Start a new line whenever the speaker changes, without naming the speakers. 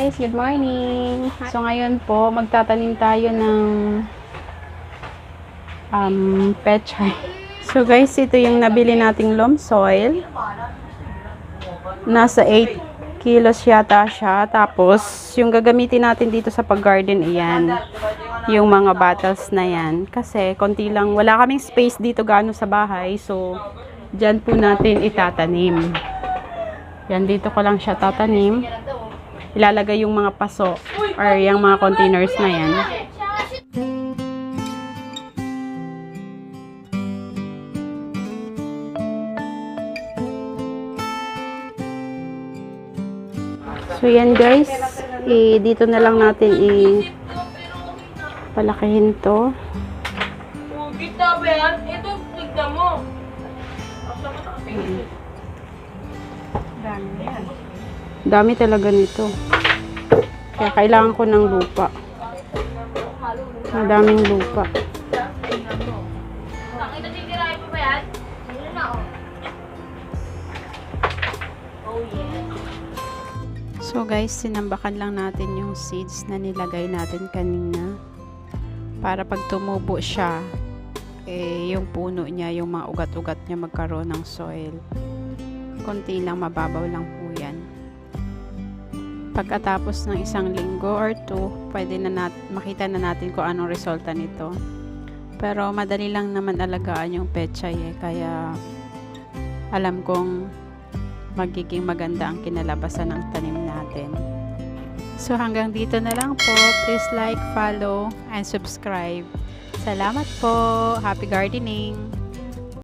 Guys, good morning. So ngayon po, magtatanim tayo ng um, pechay. So guys, ito yung nabili nating loam soil. Nasa 8 kilos yata siya. Tapos, yung gagamitin natin dito sa pag-garden, iyan. Yung mga bottles na yan. Kasi, konti lang, wala kaming space dito gaano sa bahay. So, dyan po natin itatanim. Yan, dito ko lang siya tatanim. Ilalagay yung mga paso or yung mga containers na yan. So yan guys, i dito na lang natin i palakihin to.
Kita ba yan? Ito, tignan mo.
Dami talaga nito. Kaya kailangan ko ng lupa. Madaming lupa. So guys, sinambakan lang natin yung seeds na nilagay natin kanina. Para pag tumubo siya, eh, yung puno niya, yung mga ugat-ugat niya magkaroon ng soil. Konti lang, mababaw lang. Pagkatapos ng isang linggo or two, pwede na nat- makita na natin kung anong resulta nito. Pero madali lang naman alagaan yung pechay eh, kaya alam kong magiging maganda ang kinalabasan ng tanim natin. So hanggang dito na lang po. Please like, follow, and subscribe. Salamat po. Happy gardening!